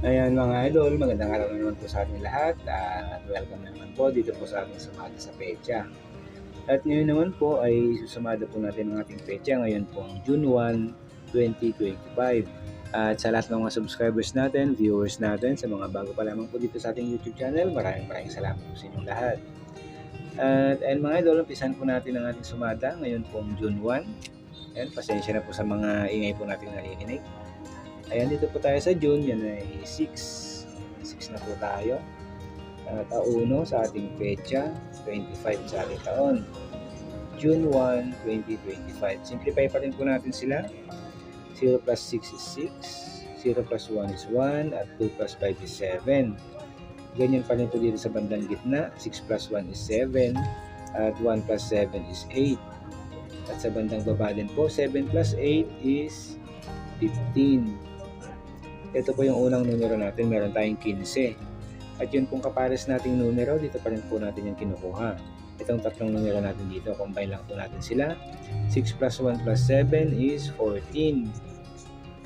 Ayan mga idol, magandang araw na naman po sa ating lahat at welcome na naman po dito po sa ating sumada sa pecha. At ngayon naman po ay susumada po natin ang ating pecha ngayon po June 1, 2025. At sa lahat ng mga subscribers natin, viewers natin, sa mga bago pa lamang po dito sa ating YouTube channel, maraming maraming salamat po sa inyong lahat. At ayun mga idol, umpisan po natin ang ating sumada ngayon po June 1. Ayan, pasensya na po sa mga ingay po natin narinig. Ayan, dito po tayo sa June. Yan ay 6. 6 na po tayo. At auno sa ating pecha, 25 sa ating taon. June 1, 2025. Simplify pa rin po natin sila. 0 plus 6 is 6. 0 plus 1 is 1. At 2 plus 5 is 7. Ganyan pa rin po dito sa bandang gitna. 6 plus 1 is 7. At 1 plus 7 is 8. At sa bandang baba din po, 7 plus 8 is 15. Ito po yung unang numero natin, meron tayong 15. At yun pong kapares nating numero, dito pa rin po natin yung kinukuha. Itong tatlong numero natin dito, combine lang po natin sila. 6 plus 1 plus 7 is 14.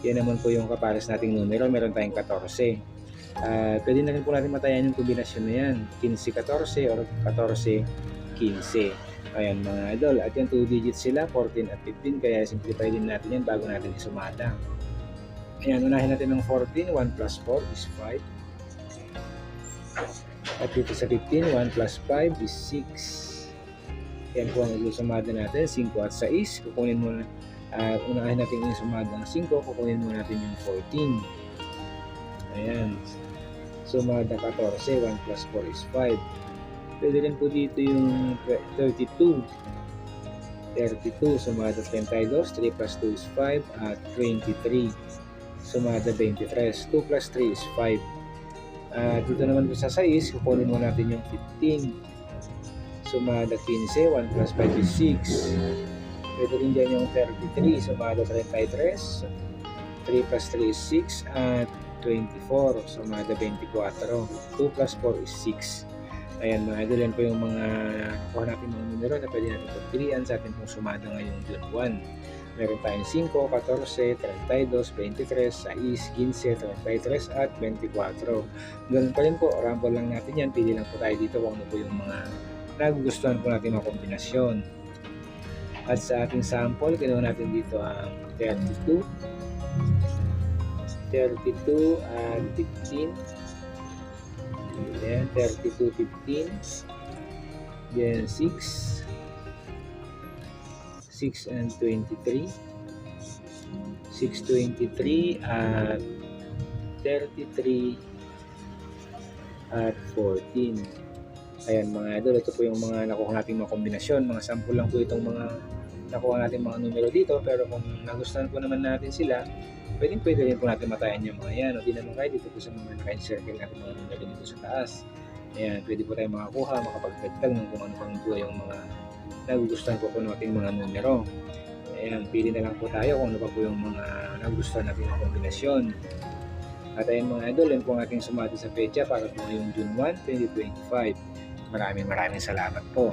Yan naman po yung kapares nating numero, meron tayong 14. Uh, pwede na rin po natin matayan yung kombinasyon na yan, 15-14 or 14-15. Ayan mga idol, at yung 2 digits sila, 14 at 15, kaya simplify din natin yan bago natin isumada. Ayan, unahin natin ng 14. 1 plus 4 is 5. At dito sa 15, 1 plus 5 is 6. Yan po ang ilusumada natin. 5 at 6. Kukunin mo na, uh, unahin natin yung sumada ng 5. Kukunin mo natin yung 14. Ayan. Sumada 14. 1 plus 4 is 5. Pwede rin po dito yung 32. 32. Sumada 32. 3 plus 2 is 5. At 23 sumada 23. 2 plus 3 is 5. Uh, dito naman sa 6, kukunin mo natin yung 15. Sumada 15, 1 plus 5 is 6. Pwede rin dyan yung 33, sumada 33. 3 plus 3 is 6 at 24, sumada 24. 2 plus 4 is 6. Ayan mga idol, yan po yung mga nakuha natin mga numero na pwede natin pagpilian sa ating pong sumada ngayong June 1. Meron tayong 5, 14, 32, 23, 6, 15, 33 at 24. Ganun pa rin po, ramble lang natin yan. Pili lang po tayo dito kung ano po yung mga nagugustuhan po natin mga kombinasyon. At sa ating sample, kinuha natin dito ang 32, 32 and 15. Then 32, 15. Then 6, 6 and 23 623 at 33 at 14 ayan mga idol ito po yung mga nakuha nating mga kombinasyon. Mga sample lang po itong mga nakuha natin mga numero dito pero kung nagustuhan po naman natin sila pwedeng pwede rin po natin matayan yung mga yan o di naman kahit dito po sa mga naka-encircle natin mga numero dito sa taas ayan pwede po tayo makakuha makapagdagdag ng kung ano pang po yung mga nagugustuhan po po nating mga numero. Ayan, pili na lang po tayo kung ano pa po yung mga nagugustuhan natin na kombinasyon. At ayun mga idol, yun po ang ating sumati sa pecha para po ngayong June 1, 2025. Maraming maraming salamat po.